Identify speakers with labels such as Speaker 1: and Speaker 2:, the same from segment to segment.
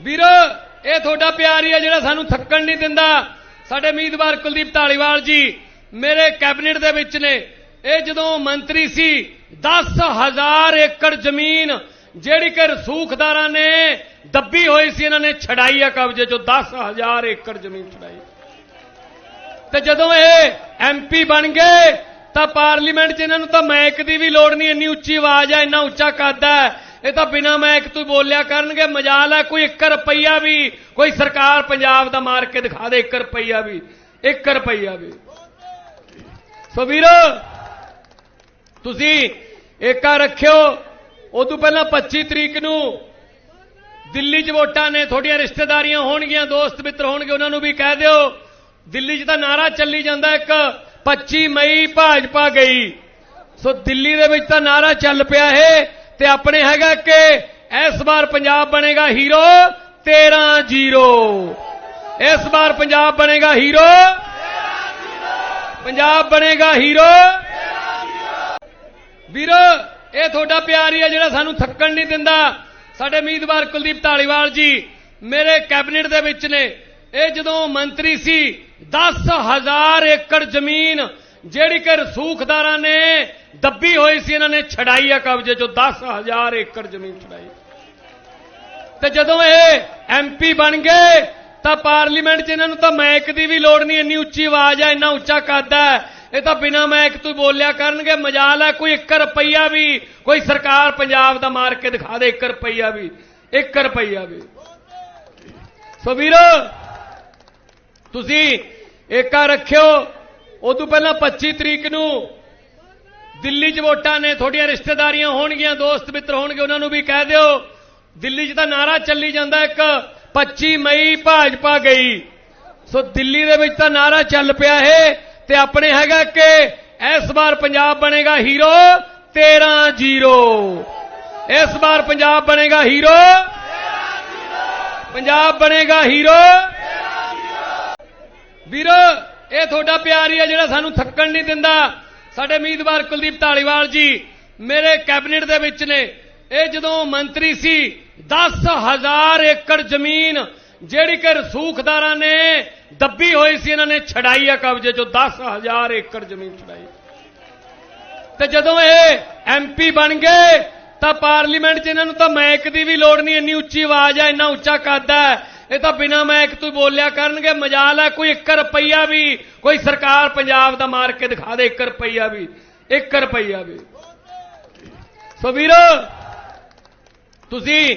Speaker 1: ਵੀਰੋ, ਇਹ ਤੁਹਾਡਾ ਪਿਆਰ ਹੀ ਹੈ ਜਿਹੜਾ ਸਾਨੂੰ ਥੱਕਣ ਨਹੀਂ ਦਿੰਦਾ। ਸਾਡੇ ਉਮੀਦਵਾਰ ਕੁਲਦੀਪ ਢਾਲੀਵਾਲ ਜੀ, ਮੇਰੇ ਕੈਬਨਿਟ ਦੇ ਵਿੱਚ ਨੇ। ਇਹ ਜਦੋਂ ਮੰਤਰੀ ਸੀ 10000 ਏਕੜ ਜ਼ਮੀਨ ਜਿਹੜੀ ਕਿ ਰਸੂਖਦਾਰਾਂ ਨੇ ਦੱਬੀ ਹੋਈ ਸੀ, ਇਹਨਾਂ ਨੇ ਛਡਾਈ ਆ ਕਬਜ਼ੇ ਚੋਂ। 10000 ਏਕੜ ਜ਼ਮੀਨ ਛਡਾਈ। ਤੇ ਜਦੋਂ ਇਹ ਐਮਪੀ ਬਣ ਗਏ, ਤਾਂ ਪਾਰਲੀਮੈਂਟ 'ਚ ਇਹਨਾਂ ਨੂੰ ਤਾਂ ਮਾਈਕ ਦੀ ਵੀ ਲੋੜ ਨਹੀਂ, ਇੰਨੀ ਉੱਚੀ ਆਵਾਜ਼ ਆ, ਇੰਨਾ ਉੱਚਾ ਕੱਦ ਹੈ ਇਹ ਤਾਂ ਬਿਨਾ ਮਾਈਕ ਤੋਂ ਹੀ ਬੋਲਿਆ ਕਰਨਗੇ। ਮਜਾਲ ਹੈ, ਕੋਈ 1 ਰੁਪਈਆ ਵੀ, ਕੋਈ ਸਰਕਾਰ ਪੰਜਾਬ ਦਾ ਮਾਰ ਕੇ ਦਿਖਾ ਦੇ 1 ਰੁਪਈਆ ਵੀ 1 ਰੁਪਈਆ ਵੀ। ਸੋ ਵੀਰੋ, ਤੁਸੀਂ ਏਕਾ ਰੱਖਿਓ। ਉਦੋਂ ਪਹਿਲਾਂ 25 ਤਰੀਕ ਨੂੰ ਦਿੱਲੀ 'ਚ ਵੋਟਾਂ ਨੇ, ਤੁਹਾਡੀਆਂ ਰਿਸ਼ਤੇਦਾਰੀਆਂ ਹੋਣਗੀਆਂ, ਦੋਸਤ ਮਿੱਤਰ ਹੋਣਗੇ, ਉਹਨਾਂ ਨੂੰ ਵੀ ਕਹਿ ਦਿਓ। ਦਿੱਲੀ 'ਚ ਤਾਂ ਨਾਰਾ ਚੱਲੀ ਜਾਂਦਾ ਇੱਕ 25 ਮਈ ਭਾਜਪਾ ਗਈ। ਸੋ ਦਿੱਲੀ ਦੇ ਵਿੱਚ ਤਾਂ ਨਾਰਾ ਚੱਲ ਪਿਆ ਇਹ। ਤੇ ਆਪਣੇ ਹੈਗਾ ਕਿ ਇਸ ਵਾਰ ਪੰਜਾਬ ਬਣੇਗਾ ਹੀਰੋ 13-0 ਇਸ ਵਾਰ ਪੰਜਾਬ ਬਣੇਗਾ ਹੀਰੋ ਪੰਜਾਬ ਬਣੇਗਾ ਹੀਰੋ। ਵੀਰੋ, ਇਹ ਤੁਹਾਡਾ ਪਿਆਰ ਹੀ ਹੈ ਜਿਹੜਾ ਸਾਨੂੰ ਥੱਕਣ ਨਹੀਂ ਦਿੰਦਾ। ਸਾਡੇ ਉਮੀਦਵਾਰ ਕੁਲਦੀਪ ਢਾਲੀਵਾਲ ਜੀ ਮੇਰੇ ਕੈਬਨਿਟ ਦੇ ਵਿੱਚ ਨੇ। ਇਹ ਜਦੋਂ ਮੰਤਰੀ ਸੀ 10000 ਏਕੜ ਜ਼ਮੀਨ ਜਿਹੜੀ ਕਿ ਰਸੂਖਦਾਰਾਂ ਨੇ ਦੱਬੀ ਹੋਈ ਸੀ, ਇਹਨਾਂ ਨੇ ਛਡਾਈ ਆ ਕਬਜ਼ੇ ਚੋਂ। 10000 ਏਕੜ ਜ਼ਮੀਨ ਛਡਾਈ। ਤੇ ਜਦੋਂ ਇਹ ਐਮਪੀ ਬਣ ਗਏ, ਤਾਂ ਪਾਰਲੀਮੈਂਟ 'ਚ ਇਹਨਾਂ ਨੂੰ ਤਾਂ ਮੈਕ ਦੀ ਵੀ ਲੋੜ ਨਹੀਂ, ਇੰਨੀ ਉੱਚੀ ਆਵਾਜ਼ ਆ, ਇੰਨਾ ਉੱਚਾ ਕੱਦ ਹੈ ਇਹ ਤਾਂ ਬਿਨਾ ਮੈਕ ਤੋਂ ਬੋਲਿਆ ਕਰਨਗੇ, ਮਜਾਲ ਹੈ ਕੋਈ 1 ਰੁਪਈਆ ਵੀ, ਕੋਈ ਸਰਕਾਰ ਪੰਜਾਬ ਦਾ ਮਾਰ ਕੇ ਦਿਖਾ ਦੇ 1 ਰੁਪਈਆ ਵੀ 1 ਰੁਪਈਆ ਵੀ। ਸੋ ਵੀਰੋ, ਤੁਸੀਂ ਏਕਾ ਰੱਖਿਓ ਉਦੋਂ ਪਹਿਲਾਂ 25 ਤਰੀਕ ਨੂੰ ਦਿੱਲੀ 'ਚ ਵੋਟਾਂ ਨੇ, ਤੁਹਾਡੀਆਂ ਰਿਸ਼ਤੇਦਾਰੀਆਂ ਹੋਣਗੀਆਂ, ਦੋਸਤ ਮਿੱਤਰ ਹੋਣਗੇ, ਉਹਨਾਂ ਨੂੰ ਵੀ ਕਹਿ ਦਿਓ। ਦਿੱਲੀ 'ਚ ਤਾਂ ਨਾਰਾ ਚੱਲੀ ਜਾਂਦਾ ਇੱਕ 25 ਮਈ ਭਾਜਪਾ ਗਈ। ਸੋ ਦਿੱਲੀ ਦੇ ਵਿੱਚ ਤਾਂ ਨਾਰਾ ਚੱਲ ਪਿਆ ਇਹ, ਤੇ ਆਪਣੇ ਹੈਗਾ ਕਿ ਇਸ ਵਾਰ ਪੰਜਾਬ ਬਣੇਗਾ ਹੀਰੋ 13-0 ਇਸ ਵਾਰ ਪੰਜਾਬ ਬਣੇਗਾ ਹੀਰੋ ਪੰਜਾਬ ਬਣੇਗਾ ਹੀਰੋ ਵੀਰੋ ਇਹ ਤੁਹਾਡਾ ਪਿਆਰ ਹੀ ਹੈ ਜਿਹੜਾ ਸਾਨੂੰ ਥੱਕਣ ਨਹੀਂ ਦਿੰਦਾ। ਸਾਡੇ ਉਮੀਦਵਾਰ ਕੁਲਦੀਪ ਢਾਲੀਵਾਲ ਜੀ, ਮੇਰੇ ਕੈਬਨਿਟ ਦੇ ਵਿੱਚ ਨੇ। ਇਹ ਜਦੋਂ ਮੰਤਰੀ ਸੀ 10000 ਏਕੜ ਜ਼ਮੀਨ ਜਿਹੜੀ ਕਿ ਰਸੂਖਦਾਰਾਂ ਨੇ ਦੱਬੀ ਹੋਈ ਸੀ, ਇਹਨਾਂ ਨੇ ਛਡਾਈ ਆ ਕਬਜ਼ੇ ਚੋਂ। 10000 ਏਕੜ ਜ਼ਮੀਨ ਛਡਾਈ। ਤੇ ਜਦੋਂ ਇਹ ਐਮਪੀ ਬਣ ਗਏ, ਤਾਂ ਪਾਰਲੀਮੈਂਟ 'ਚ ਇਹਨਾਂ ਨੂੰ ਤਾਂ ਮੈਕ ਦੀ ਵੀ ਲੋੜ ਨਹੀਂ, ਇੰਨੀ ਉੱਚੀ ਆਵਾਜ਼ ਆ, ਇੰਨਾ ਉੱਚਾ ਕੱਦ ਹੈ ਇਹ ਤਾਂ ਬਿਨਾ ਮਾਈਕ ਤੋਂ ਹੀ ਬੋਲਿਆ ਕਰਨਗੇ, ਮਜਾਲ ਹੈ, ਕੋਈ 1 ਰੁਪਈਆ ਵੀ, ਕੋਈ ਸਰਕਾਰ ਪੰਜਾਬ ਦਾ ਮਾਰ ਕੇ ਦਿਖਾ ਦੇ 1 ਰੁਪਈਆ ਵੀ 1 ਰੁਪਈਆ ਵੀ। ਸੋ ਵੀਰੋ, ਤੁਸੀਂ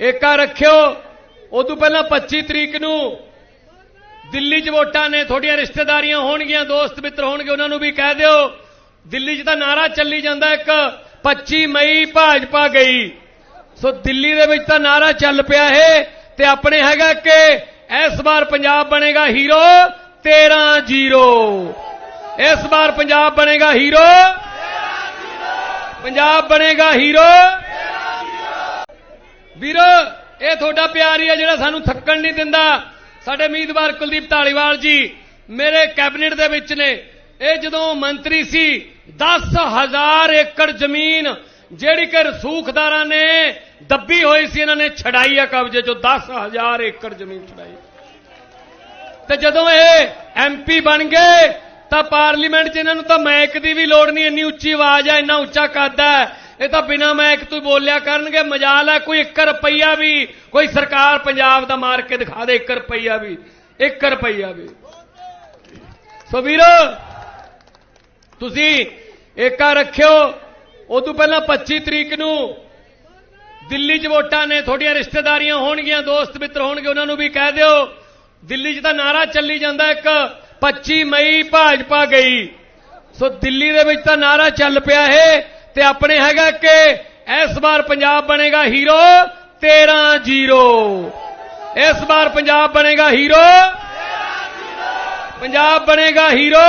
Speaker 1: ਏਕਾ ਰੱਖਿਓ, ਉਦੋਂ ਪਹਿਲਾਂ 25 ਤਰੀਕ ਨੂੰ ਦਿੱਲੀ 'ਚ ਵੋਟਾਂ ਨੇ, ਤੁਹਾਡੀਆਂ ਰਿਸ਼ਤੇਦਾਰੀਆਂ ਹੋਣਗੀਆਂ, ਦੋਸਤ ਮਿੱਤਰ ਹੋਣਗੇ, ਉਹਨਾਂ ਨੂੰ ਵੀ ਕਹਿ ਦਿਓ। ਦਿੱਲੀ 'ਚ ਤਾਂ ਨਾਰਾ ਚੱਲੀ ਜਾਂਦਾ ਇੱਕ 25 ਮਈ ਭਾਜਪਾ ਗਈ। ਸੋ ਦਿੱਲੀ ਦੇ ਵਿੱਚ ਤਾਂ ਨਾਰਾ ਚੱਲ ਪਿਆ ਇਹ। ਤੇ ਆਪਣੇ ਹੈਗਾ ਕਿ ਇਸ ਵਾਰ ਪੰਜਾਬ ਬਣੇਗਾ ਹੀਰੋ 13-0 ਇਸ ਵਾਰ ਪੰਜਾਬ ਬਣੇਗਾ ਹੀਰੋ ਪੰਜਾਬ ਬਣੇਗਾ ਹੀਰੋ। ਵੀਰੋ, ਇਹ ਤੁਹਾਡਾ ਪਿਆਰ ਹੀ ਹੈ ਜਿਹੜਾ ਸਾਨੂੰ ਥੱਕਣ ਨਹੀਂ ਦਿੰਦਾ। ਸਾਡੇ ਉਮੀਦਵਾਰ ਕੁਲਦੀਪ ਢਾਲੀਵਾਲ ਜੀ ਮੇਰੇ ਕੈਬਨਿਟ ਦੇ ਵਿੱਚ ਨੇ। ਇਹ ਜਦੋਂ ਮੰਤਰੀ ਸੀ 10000 ਏਕੜ ਜ਼ਮੀਨ ਜਿਹੜੀ ਕਿ ਰਸੂਖਦਾਰਾਂ ਨੇ ਦੱਬੀ ਹੋਈ ਸੀ, ਇਹਨਾਂ ਨੇ ਛਡਾਈ ਆ ਕਬਜ਼ੇ ਚੋਂ। 10000 ਏਕੜ ਜ਼ਮੀਨ ਛਡਾਈ। ਤੇ ਜਦੋਂ ਇਹ ਐਮਪੀ ਬਣ ਗਏ, ਤਾਂ ਪਾਰਲੀਮੈਂਟ 'ਚ ਇਹਨਾਂ ਨੂੰ ਤਾਂ ਮੈਕ ਦੀ ਵੀ ਲੋੜ ਨਹੀਂ, ਇੰਨੀ ਉੱਚੀ ਆਵਾਜ਼ ਹੈ ਇੰਨਾ ਉੱਚਾ ਕੱਦ ਹੈ ਇਹ ਤਾਂ ਬਿਨਾ ਮੈਕ ਤੋਂ ਬੋਲਿਆ ਕਰਨਗੇ, ਮਜਾਲ ਹੈ ਕੋਈ 1 ਰੁਪਈਆ ਵੀ, ਕੋਈ ਸਰਕਾਰ ਪੰਜਾਬ ਦਾ ਮਾਰ ਕੇ ਦਿਖਾ ਦੇ 1 ਰੁਪਈਆ ਵੀ 1 ਰੁਪਈਆ ਵੀ। ਸੋ ਵੀਰੋ, ਤੁਸੀਂ ਏਕਾ ਰੱਖਿਓ ਉਦੋਂ ਪਹਿਲਾਂ 25 ਤਰੀਕ ਨੂੰ ਦਿੱਲੀ 'ਚ ਵੋਟਾਂ ਨੇ, ਤੁਹਾਡੀਆਂ ਰਿਸ਼ਤੇਦਾਰੀਆਂ ਹੋਣਗੀਆਂ, ਦੋਸਤ ਮਿੱਤਰ ਹੋਣਗੇ, ਉਹਨਾਂ ਨੂੰ ਵੀ ਕਹਿ ਦਿਓ। ਦਿੱਲੀ 'ਚ ਤਾਂ ਨਾਰਾ ਚੱਲੀ ਜਾਂਦਾ ਇੱਕ 25 ਮਈ ਭਾਜਪਾ ਗਈ। ਸੋ ਦਿੱਲੀ ਦੇ ਵਿੱਚ ਤਾਂ ਨਾਰਾ ਚੱਲ ਪਿਆ ਇਹ, ਤੇ ਆਪਣੇ ਹੈਗਾ ਕਿ ਇਸ ਵਾਰ ਪੰਜਾਬ ਬਣੇਗਾ ਹੀਰੋ 13-0 ਇਸ ਵਾਰ ਪੰਜਾਬ ਬਣੇਗਾ ਹੀਰੋ ਪੰਜਾਬ ਬਣੇਗਾ ਹੀਰੋ